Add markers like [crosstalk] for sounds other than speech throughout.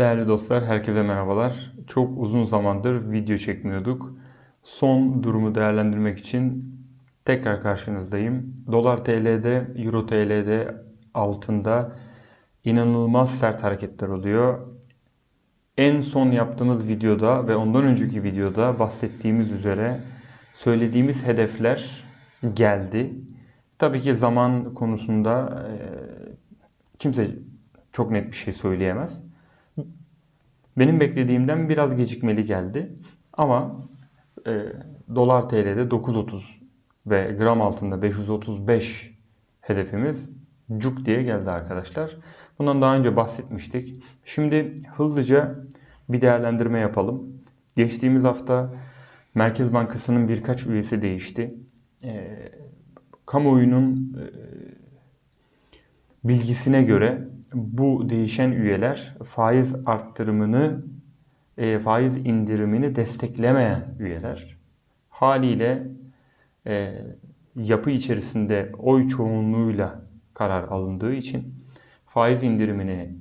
Değerli dostlar, herkese merhabalar. Çok uzun zamandır video çekmiyorduk. Son durumu değerlendirmek için tekrar karşınızdayım. Dolar TL'de, Euro TL'de altında inanılmaz sert hareketler oluyor. En son yaptığımız videoda ve ondan önceki videoda bahsettiğimiz üzere söylediğimiz hedefler geldi. Tabii ki zaman konusunda kimse çok net bir şey söyleyemez. Benim beklediğimden biraz gecikmeli geldi. Ama e, dolar TL'de 9.30 ve gram altında 535 hedefimiz cuk diye geldi arkadaşlar. Bundan daha önce bahsetmiştik. Şimdi hızlıca bir değerlendirme yapalım. Geçtiğimiz hafta Merkez Bankası'nın birkaç üyesi değişti. E, kamuoyunun e, bilgisine göre bu değişen üyeler faiz arttırımını, e, faiz indirimini desteklemeyen üyeler. Haliyle e, yapı içerisinde oy çoğunluğuyla karar alındığı için faiz indirimini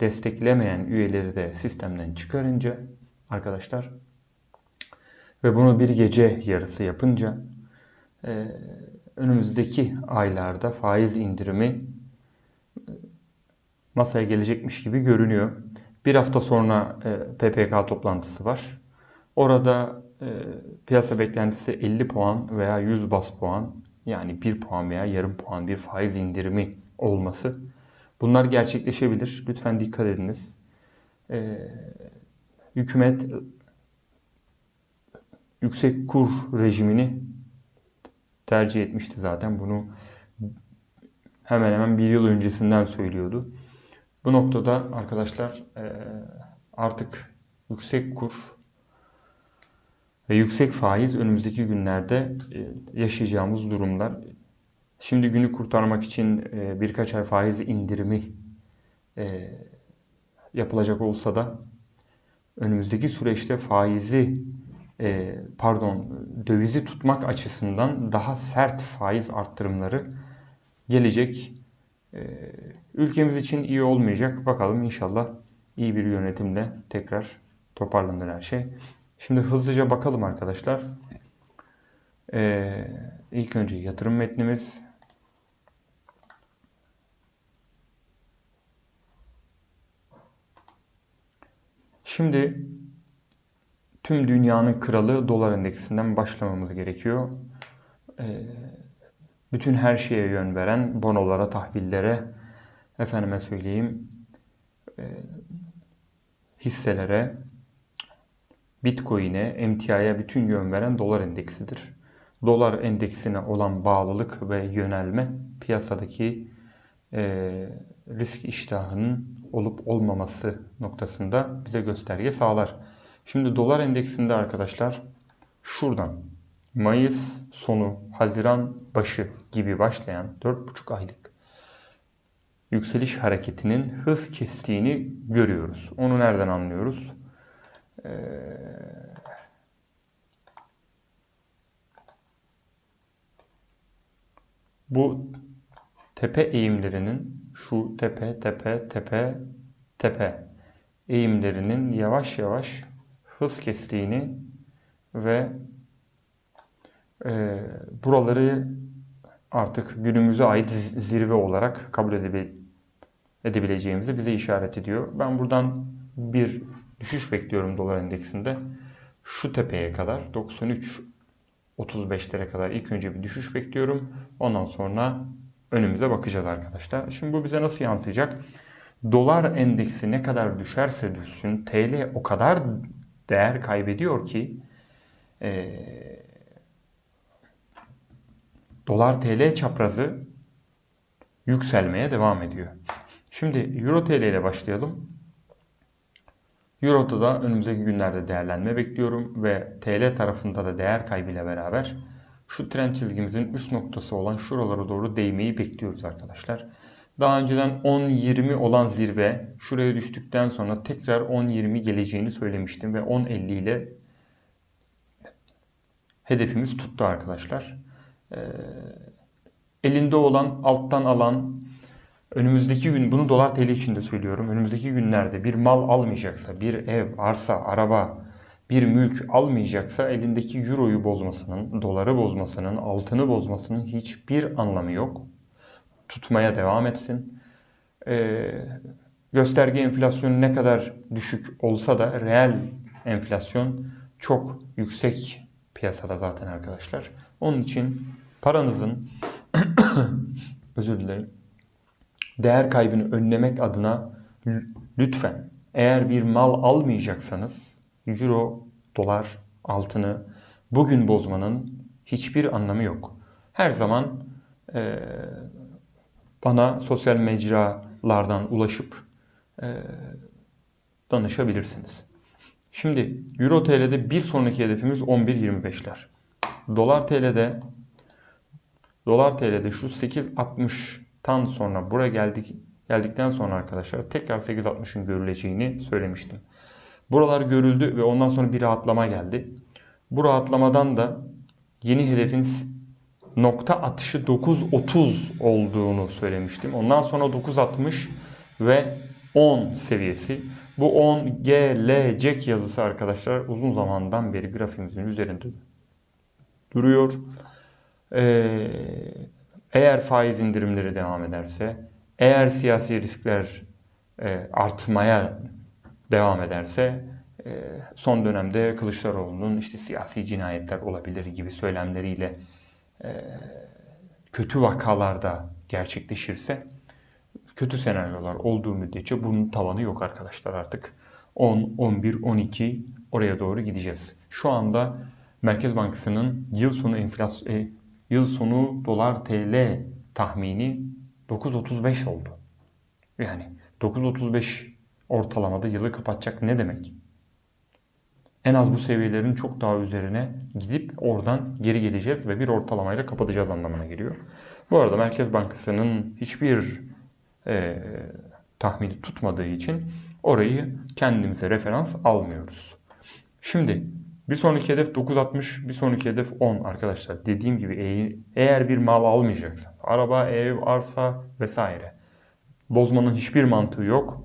desteklemeyen üyeleri de sistemden çıkarınca arkadaşlar ve bunu bir gece yarısı yapınca e, önümüzdeki aylarda faiz indirimi masaya gelecekmiş gibi görünüyor. Bir hafta sonra e, PPK toplantısı var. Orada e, piyasa beklentisi 50 puan veya 100 bas puan yani 1 puan veya yarım puan bir faiz indirimi olması. Bunlar gerçekleşebilir. Lütfen dikkat ediniz. E, hükümet yüksek kur rejimini tercih etmişti zaten. Bunu hemen hemen bir yıl öncesinden söylüyordu. Bu noktada arkadaşlar artık yüksek kur ve yüksek faiz önümüzdeki günlerde yaşayacağımız durumlar. Şimdi günü kurtarmak için birkaç ay faiz indirimi yapılacak olsa da önümüzdeki süreçte faizi pardon dövizi tutmak açısından daha sert faiz arttırımları gelecek. Ülkemiz için iyi olmayacak. Bakalım inşallah iyi bir yönetimle tekrar toparlanır her şey. Şimdi hızlıca bakalım arkadaşlar. Ee, ilk önce yatırım metnimiz. Şimdi tüm dünyanın kralı dolar endeksinden başlamamız gerekiyor. Ee, bütün her şeye yön veren bonolara, tahvillere, efendime söyleyeyim e, hisselere, Bitcoin'e, emtiaya bütün yön veren dolar endeksidir. Dolar endeksine olan bağlılık ve yönelme piyasadaki e, risk iştahının olup olmaması noktasında bize gösterge sağlar. Şimdi dolar endeksinde arkadaşlar şuradan Mayıs sonu, Haziran başı gibi başlayan 4,5 aylık yükseliş hareketinin hız kestiğini görüyoruz. Onu nereden anlıyoruz? Ee, bu tepe eğimlerinin şu tepe tepe tepe tepe eğimlerinin yavaş yavaş hız kestiğini ve e, buraları artık günümüze ait zirve olarak kabul edebileceğimizi bize işaret ediyor. Ben buradan bir düşüş bekliyorum dolar endeksinde. Şu tepeye kadar 93 35'lere kadar ilk önce bir düşüş bekliyorum. Ondan sonra önümüze bakacağız arkadaşlar. Şimdi bu bize nasıl yansıyacak? Dolar endeksi ne kadar düşerse düşsün TL o kadar değer kaybediyor ki e, dolar TL çaprazı yükselmeye devam ediyor. Şimdi Euro TL ile başlayalım. Euro'da da önümüzdeki günlerde değerlenme bekliyorum ve TL tarafında da değer kaybıyla beraber şu trend çizgimizin üst noktası olan şuralara doğru değmeyi bekliyoruz arkadaşlar. Daha önceden 10-20 olan zirve şuraya düştükten sonra tekrar 10-20 geleceğini söylemiştim ve 10-50 ile hedefimiz tuttu arkadaşlar. Ee, elinde olan alttan alan Önümüzdeki gün, bunu dolar TL için de söylüyorum. Önümüzdeki günlerde bir mal almayacaksa, bir ev, arsa, araba, bir mülk almayacaksa elindeki euroyu bozmasının, doları bozmasının, altını bozmasının hiçbir anlamı yok. Tutmaya devam etsin. Ee, gösterge enflasyonu ne kadar düşük olsa da reel enflasyon çok yüksek piyasada zaten arkadaşlar. Onun için paranızın [coughs] özür dilerim değer kaybını önlemek adına lütfen eğer bir mal almayacaksanız euro, dolar, altını bugün bozmanın hiçbir anlamı yok. Her zaman eee, bana sosyal mecralardan ulaşıp eee, danışabilirsiniz. Şimdi Euro TL'de bir sonraki hedefimiz 11.25'ler. Dolar TL'de Dolar TL'de şu 8.60'tan sonra buraya geldik geldikten sonra arkadaşlar tekrar 8.60'ın görüleceğini söylemiştim. Buralar görüldü ve ondan sonra bir rahatlama geldi. Bu rahatlamadan da yeni hedefin nokta atışı 9.30 olduğunu söylemiştim. Ondan sonra 9.60 ve 10 seviyesi. Bu 10 gelecek yazısı arkadaşlar uzun zamandan beri grafiğimizin üzerinde duruyor. Ee, eğer faiz indirimleri devam ederse, eğer siyasi riskler e, artmaya devam ederse, e, son dönemde Kılıçdaroğlu'nun işte siyasi cinayetler olabilir gibi söylemleriyle e, kötü vakalarda gerçekleşirse, kötü senaryolar olduğu müddetçe bunun tavanı yok arkadaşlar artık. 10, 11, 12 oraya doğru gideceğiz. Şu anda Merkez Bankası'nın yıl sonu enflasyon yıl sonu dolar TL tahmini 9.35 oldu. Yani 9.35 ortalamada yılı kapatacak ne demek? En az bu seviyelerin çok daha üzerine gidip oradan geri geleceğiz ve bir ortalamayla kapatacağız anlamına geliyor. Bu arada Merkez Bankası'nın hiçbir e, tahmini tutmadığı için orayı kendimize referans almıyoruz. Şimdi bir sonraki hedef 9.60, bir sonraki hedef 10 arkadaşlar. Dediğim gibi eğer bir mal almayacaksan, araba, ev, arsa vesaire. Bozmanın hiçbir mantığı yok.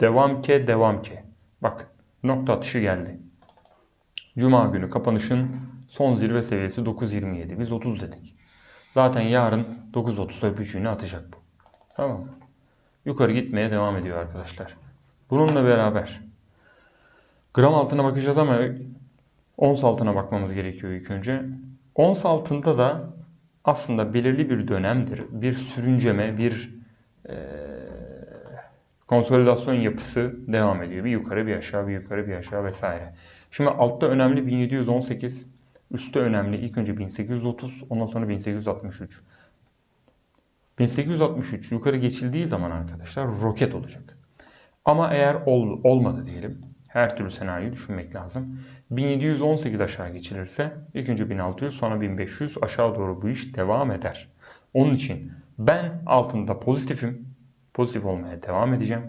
Devam ke, devam ke. Bak nokta atışı geldi. Cuma günü kapanışın son zirve seviyesi 9.27. Biz 30 dedik. Zaten yarın 9.30'da öpücüğünü atacak bu. Tamam mı? Yukarı gitmeye devam ediyor arkadaşlar. Bununla beraber gram altına bakacağız ama ons altına bakmamız gerekiyor ilk önce. Ons altında da aslında belirli bir dönemdir. Bir sürünceme, bir eee, konsolidasyon yapısı devam ediyor. Bir yukarı, bir aşağı, bir yukarı, bir aşağı vesaire. Şimdi altta önemli 1718, üstte önemli ilk önce 1830, ondan sonra 1863. 1863 yukarı geçildiği zaman arkadaşlar roket olacak. Ama eğer ol, olmadı diyelim. Her türlü senaryoyu düşünmek lazım. 1718 aşağı geçilirse ilk önce 1600 sonra 1500 aşağı doğru bu iş devam eder. Onun için ben altında pozitifim. Pozitif olmaya devam edeceğim.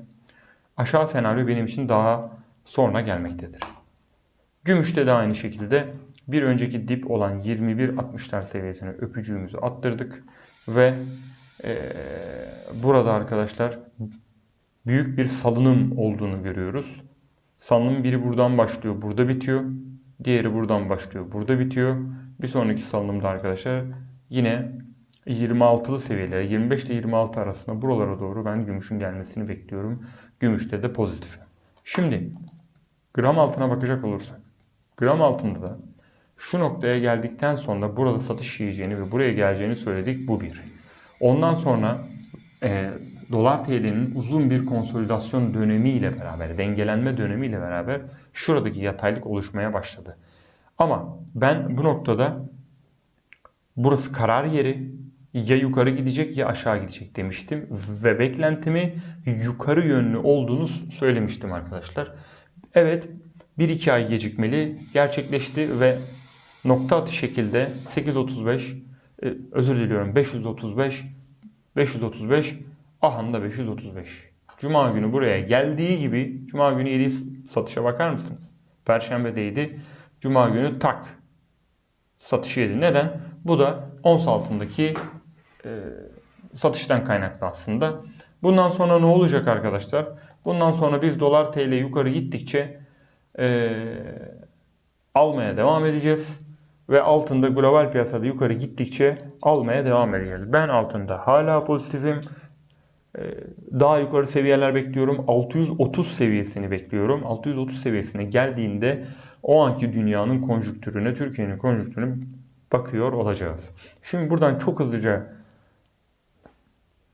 Aşağı senaryo benim için daha sonra gelmektedir. Gümüşte de aynı şekilde bir önceki dip olan 21.60'lar seviyesine öpücüğümüzü attırdık ve eee, burada arkadaşlar büyük bir salınım olduğunu görüyoruz. Salınım biri buradan başlıyor, burada bitiyor. Diğeri buradan başlıyor, burada bitiyor. Bir sonraki salınımda arkadaşlar yine 26'lı seviyelere, 25 ile 26 arasında buralara doğru ben gümüşün gelmesini bekliyorum. Gümüşte de pozitif. Şimdi gram altına bakacak olursak, gram altında da şu noktaya geldikten sonra burada satış yiyeceğini ve buraya geleceğini söyledik. Bu bir. Ondan sonra e, dolar TL'nin uzun bir konsolidasyon dönemiyle beraber, dengelenme dönemiyle beraber şuradaki yataylık oluşmaya başladı. Ama ben bu noktada burası karar yeri ya yukarı gidecek ya aşağı gidecek demiştim ve beklentimi yukarı yönlü olduğunu söylemiştim arkadaşlar. Evet 1-2 ay gecikmeli gerçekleşti ve nokta atış şekilde 835 e, özür diliyorum 535 535 ahanda 535. Cuma günü buraya geldiği gibi Cuma günü yedi satışa bakar mısınız? Perşembedeydi. Cuma günü tak satışı yedi. Neden? Bu da ons altındaki e, satıştan kaynaklı aslında. Bundan sonra ne olacak arkadaşlar? Bundan sonra biz dolar TL yukarı gittikçe eee, almaya devam edeceğiz. Ve altında global piyasada yukarı gittikçe almaya devam edeceğiz. Ben altında hala pozitifim. Ee, Daha yukarı seviyeler bekliyorum. 630 seviyesini bekliyorum. 630 seviyesine geldiğinde o anki dünyanın konjüktürüne, Türkiye'nin konjüktürüne bakıyor olacağız. Şimdi buradan çok hızlıca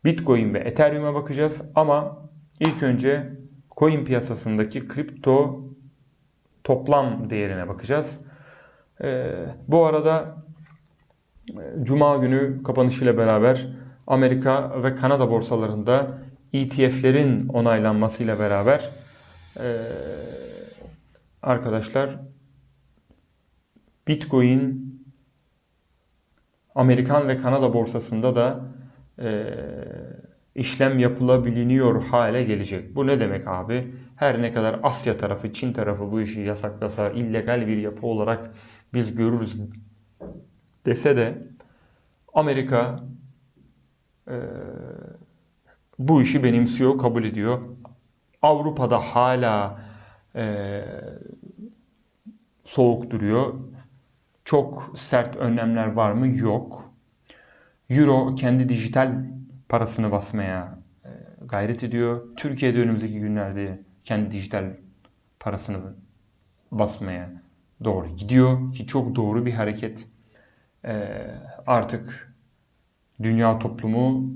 Bitcoin ve Ethereum'a bakacağız ama ilk önce coin piyasasındaki kripto toplam değerine bakacağız. Ee, bu arada e, Cuma günü kapanışıyla beraber Amerika ve Kanada borsalarında ETF'lerin onaylanmasıyla beraber e, arkadaşlar Bitcoin Amerikan ve Kanada borsasında da e, işlem yapılabiliyor hale gelecek. Bu ne demek abi? Her ne kadar Asya tarafı, Çin tarafı bu işi yasaklasa, illegal bir yapı olarak biz görürüz dese de Amerika e, bu işi benimsiyor, kabul ediyor. Avrupa'da hala e, soğuk duruyor. Çok sert önlemler var mı? Yok. Euro kendi dijital parasını basmaya e, gayret ediyor. Türkiye'de önümüzdeki günlerde kendi dijital parasını basmaya doğru gidiyor ki çok doğru bir hareket. E, artık dünya toplumu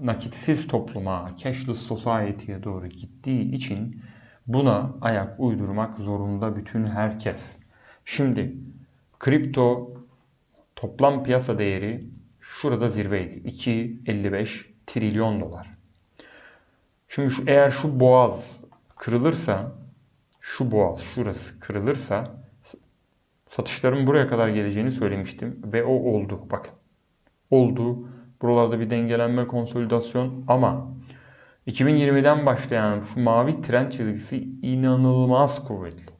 nakitsiz topluma, cashless society'ye doğru gittiği için buna ayak uydurmak zorunda bütün herkes. Şimdi kripto toplam piyasa değeri şurada zirveydi. 2.55 trilyon dolar. Şimdi şu, eğer şu boğaz kırılırsa, şu boğaz şurası kırılırsa satışların buraya kadar geleceğini söylemiştim ve o oldu. Bakın. Oldu. Buralarda bir dengelenme, konsolidasyon ama 2020'den başlayan şu mavi trend çizgisi inanılmaz kuvvetli.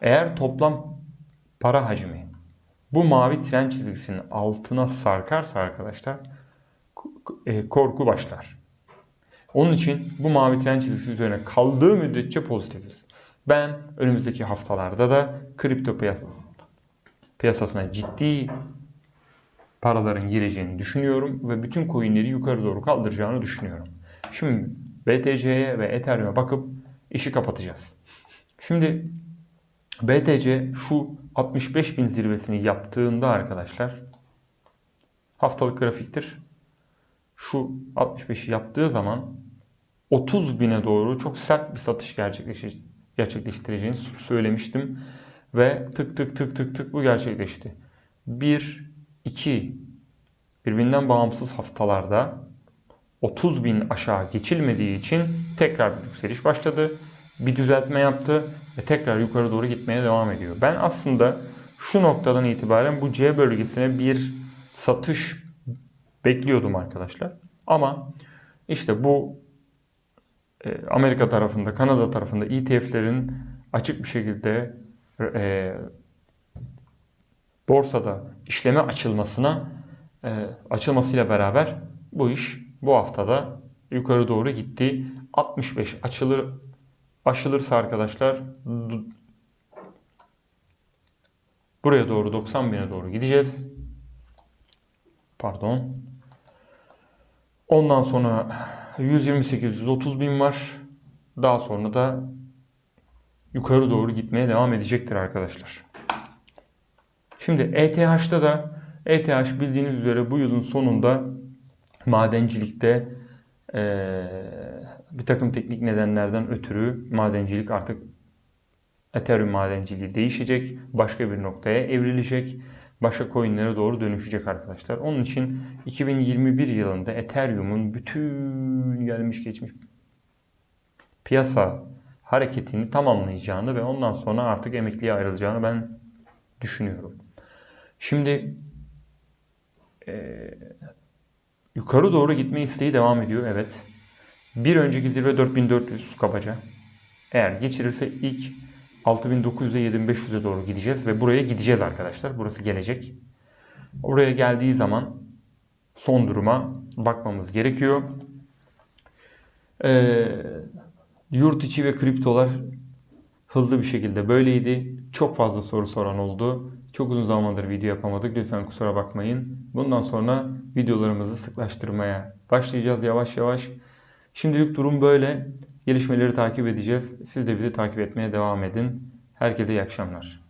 Eğer toplam para hacmi bu mavi tren çizgisinin altına sarkarsa arkadaşlar e, korku başlar. Onun için bu mavi tren çizgisi üzerine kaldığı müddetçe pozitifiz. Ben önümüzdeki haftalarda da kripto piyasası, piyasasına ciddi paraların gireceğini düşünüyorum ve bütün coinleri yukarı doğru kaldıracağını düşünüyorum. Şimdi BTC'ye ve Ethereum'e bakıp işi kapatacağız. Şimdi BTC şu 65 bin zirvesini yaptığında arkadaşlar haftalık grafiktir. Şu 65'i yaptığı zaman 30 bine doğru çok sert bir satış gerçekleştireceğini söylemiştim. Ve tık tık tık tık tık bu gerçekleşti. 1, 2 birbirinden bağımsız haftalarda 30 bin aşağı geçilmediği için tekrar bir yükseliş başladı. Bir düzeltme yaptı ve tekrar yukarı doğru gitmeye devam ediyor. Ben aslında şu noktadan itibaren bu C bölgesine bir satış bekliyordum arkadaşlar. Ama işte bu e, Amerika tarafında, Kanada tarafında ETF'lerin açık bir şekilde e, borsada işleme açılmasına e, açılmasıyla beraber bu iş bu haftada yukarı doğru gitti. 65 açılır aşılırsa arkadaşlar buraya doğru 90 bine doğru gideceğiz. Pardon. Ondan sonra 128-130 bin var. Daha sonra da yukarı doğru gitmeye devam edecektir arkadaşlar. Şimdi ETH'da da ETH bildiğiniz üzere bu yılın sonunda madencilikte ee, bir takım teknik nedenlerden ötürü madencilik artık Ethereum madenciliği değişecek. Başka bir noktaya evrilecek. Başka coinlere doğru dönüşecek arkadaşlar. Onun için 2021 yılında Ethereum'un bütün gelmiş geçmiş piyasa hareketini tamamlayacağını ve ondan sonra artık emekliye ayrılacağını ben düşünüyorum. Şimdi e, yukarı doğru gitme isteği devam ediyor evet. Bir önceki zirve 4400 kabaca. Eğer geçirirse ilk 6900'e 7500'e doğru gideceğiz ve buraya gideceğiz arkadaşlar. Burası gelecek. Oraya geldiği zaman son duruma bakmamız gerekiyor. Ee, yurt içi ve kriptolar hızlı bir şekilde böyleydi. Çok fazla soru soran oldu. Çok uzun zamandır video yapamadık. Lütfen kusura bakmayın. Bundan sonra videolarımızı sıklaştırmaya başlayacağız yavaş yavaş. Şimdilik durum böyle. Gelişmeleri takip edeceğiz. Siz de bizi takip etmeye devam edin. Herkese iyi akşamlar.